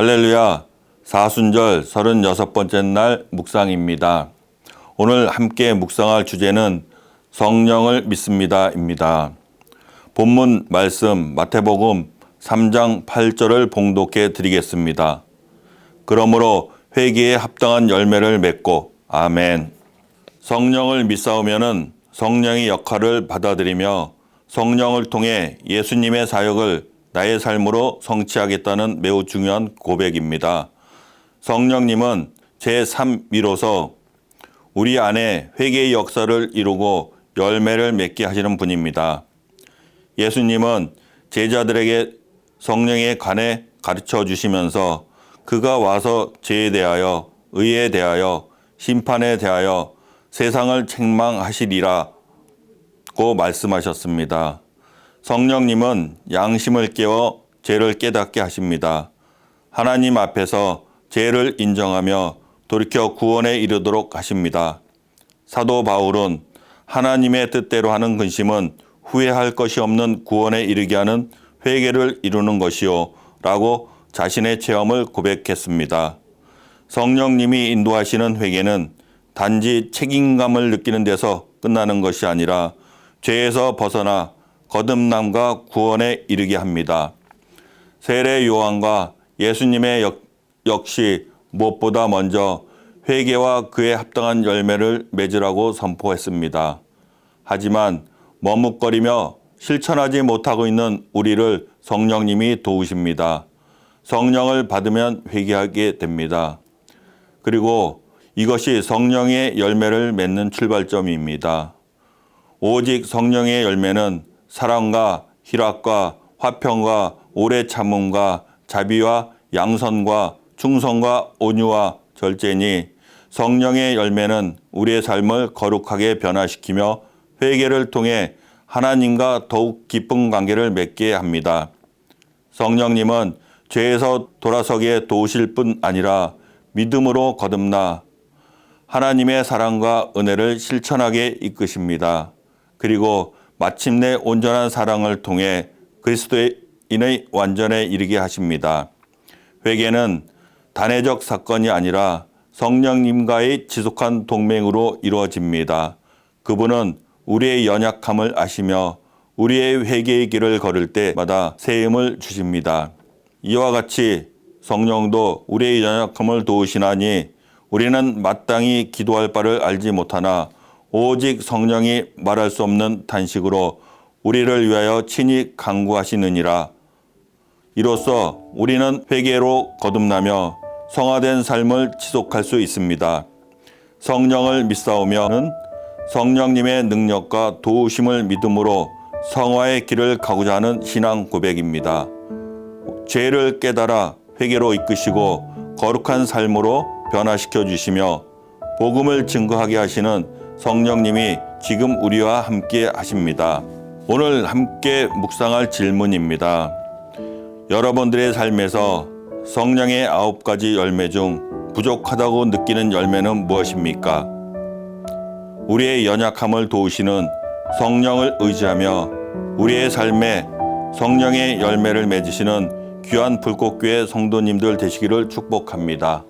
할렐루야 사순절 36번째 날 묵상입니다. 오늘 함께 묵상할 주제는 성령을 믿습니다입니다. 본문 말씀 마태복음 3장 8절을 봉독해 드리겠습니다. 그러므로 회개에 합당한 열매를 맺고 아멘. 성령을 믿사오면은 성령의 역할을 받아들이며 성령을 통해 예수님의 사역을 나의 삶으로 성취하겠다는 매우 중요한 고백입니다. 성령님은 제 3위로서 우리 안에 회개의 역사를 이루고 열매를 맺게 하시는 분입니다. 예수님은 제자들에게 성령에 관해 가르쳐 주시면서 그가 와서 죄에 대하여 의에 대하여 심판에 대하여 세상을 책망하시리라고 말씀하셨습니다. 성령님은 양심을 깨워 죄를 깨닫게 하십니다. 하나님 앞에서 죄를 인정하며 돌이켜 구원에 이르도록 하십니다. 사도 바울은 하나님의 뜻대로 하는 근심은 후회할 것이 없는 구원에 이르게 하는 회개를 이루는 것이요 라고 자신의 체험을 고백했습니다. 성령님이 인도하시는 회개는 단지 책임감을 느끼는 데서 끝나는 것이 아니라 죄에서 벗어나 거듭남과 구원에 이르게 합니다. 세례 요한과 예수님의 역, 역시 무엇보다 먼저 회개와 그에 합당한 열매를 맺으라고 선포했습니다. 하지만 머뭇거리며 실천하지 못하고 있는 우리를 성령님이 도우십니다. 성령을 받으면 회개하게 됩니다. 그리고 이것이 성령의 열매를 맺는 출발점입니다. 오직 성령의 열매는 사랑과 희락과 화평과 오래 참음과 자비와 양선과 충성과 온유와 절제니 성령의 열매는 우리의 삶을 거룩하게 변화시키며 회개를 통해 하나님과 더욱 깊은 관계를 맺게 합니다. 성령님은 죄에서 돌아서게 도우실 뿐 아니라 믿음으로 거듭나 하나님의 사랑과 은혜를 실천하게 이끄십니다. 그리고 마침내 온전한 사랑을 통해 그리스도인의 완전에 이르게 하십니다. 회개는 단회적 사건이 아니라 성령님과의 지속한 동맹으로 이루어집니다. 그분은 우리의 연약함을 아시며 우리의 회개의 길을 걸을 때마다 새 힘을 주십니다. 이와 같이 성령도 우리의 연약함을 도우시나니 우리는 마땅히 기도할 바를 알지 못하나 오직 성령이 말할 수 없는 단식으로 우리를 위하여 친히 강구하시느니라. 이로써 우리는 회개로 거듭나며 성화된 삶을 지속할 수 있습니다. 성령을 믿사오면은 성령님의 능력과 도우심을 믿음으로 성화의 길을 가고자 하는 신앙 고백입니다. 죄를 깨달아 회개로 이끄시고 거룩한 삶으로 변화시켜 주시며 복음을 증거하게 하시는 성령님이 지금 우리와 함께 하십니다. 오늘 함께 묵상할 질문입니다. 여러분들의 삶에서 성령의 아홉 가지 열매 중 부족하다고 느끼는 열매는 무엇입니까? 우리의 연약함을 도우시는 성령을 의지하며 우리의 삶에 성령의 열매를 맺으시는 귀한 불꽃교회 성도님들 되시기를 축복합니다.